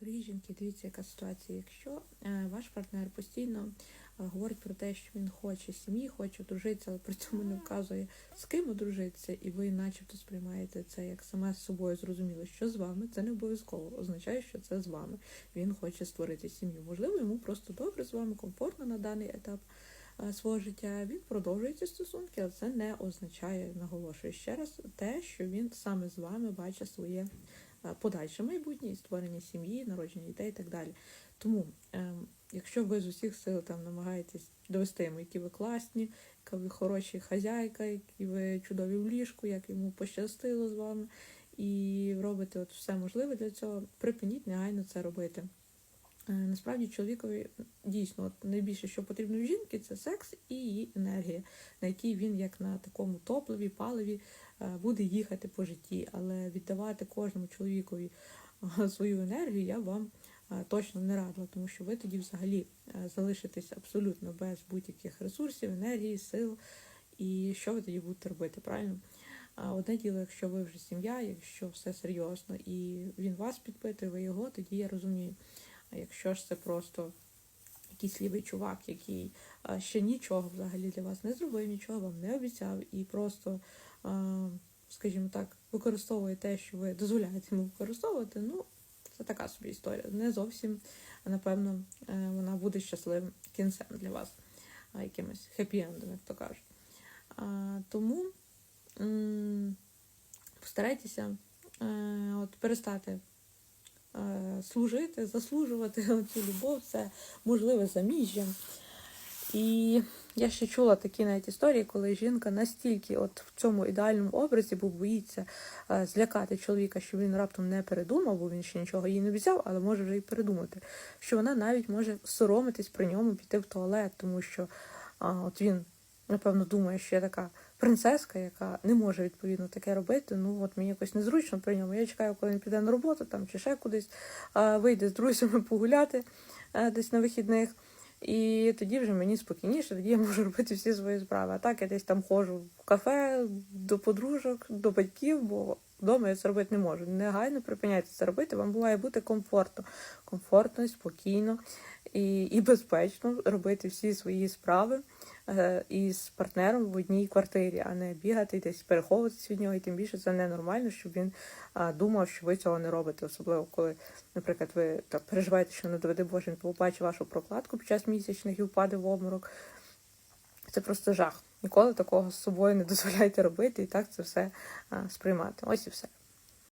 Дорогі жінки, дивіться, яка ситуація. Якщо е, ваш партнер постійно е, говорить про те, що він хоче сім'ї, хоче одружитися, але при цьому не вказує, з ким одружитися, і ви начебто сприймаєте це як саме з собою зрозуміло, що з вами, це не обов'язково означає, що це з вами. Він хоче створити сім'ю. Можливо, йому просто добре з вами, комфортно на даний етап свого життя. Він продовжує ці стосунки, але це не означає, наголошую ще раз, те, що він саме з вами бачить своє е, подальше майбутнє, створення сім'ї, народження дітей і так далі. Тому, ем, якщо ви з усіх сил там намагаєтесь довести йому, які ви класні, яка ви хороші хазяйка, які ви чудові в ліжку, як йому пощастило з вами, і робите от все можливе для цього, припиніть негайно це робити. Е, Насправді чоловікові дійсно от найбільше, що потрібно в жінки, це секс і її енергія, на якій він, як на такому топливі, паливі, е, буде їхати по житті. Але віддавати кожному чоловікові е, свою енергію я вам точно не радила, тому що ви тоді взагалі залишитесь абсолютно без будь-яких ресурсів, енергії, сил. І що ви тоді будете робити, правильно? А одне діло, якщо ви вже сім'я, якщо все серйозно, і він вас підпитує, ви його, тоді я розумію. А якщо ж це просто якийсь лівий чувак, який ще нічого взагалі для вас не зробив, нічого вам не обіцяв, і просто, скажімо так, використовує те, що ви дозволяєте йому використовувати, ну, це така собі історія. Не зовсім, напевно, е, вона буде щасливим кінцем для вас, якимось хеппі-ендом, як то кажуть. Тому постарайтеся е, от, перестати служити, заслужувати цю любов, це можливе заміжжя. І я ще чула такі навіть історії, коли жінка настільки от в цьому ідеальному образі, бо боїться е, злякати чоловіка, що він раптом не передумав, бо він ще нічого їй не обіцяв, але може вже й передумати. Що вона навіть може соромитись при ньому піти в туалет, тому що а, от він, напевно, думає, що я така принцеска, яка не може відповідно таке робити. Ну от мені якось незручно при ньому. Я чекаю, коли він піде на роботу там чи ще кудись, вийде з друзями погуляти а, десь на вихідних. І тоді вже мені спокійніше, тоді я можу робити всі свої справи. А так я десь там ходжу в кафе до подружок, до батьків, бо вдома я це робити не можу. Негайно припиняйте це робити. Вам має бути комфортно, комфортно, спокійно і, і безпечно робити всі свої справи е, із партнером в одній квартирі, а не бігати десь переховуватися від нього. І тим більше це ненормально, щоб він думав, що ви цього не робите, особливо коли, наприклад, ви так переживаєте, що не доведе Боже, він побачить вашу прокладку під час місячних і впаде в обморок. Це просто жах. Ніколи такого з собою не дозволяйте робити і так це все сприймати. Ось і все.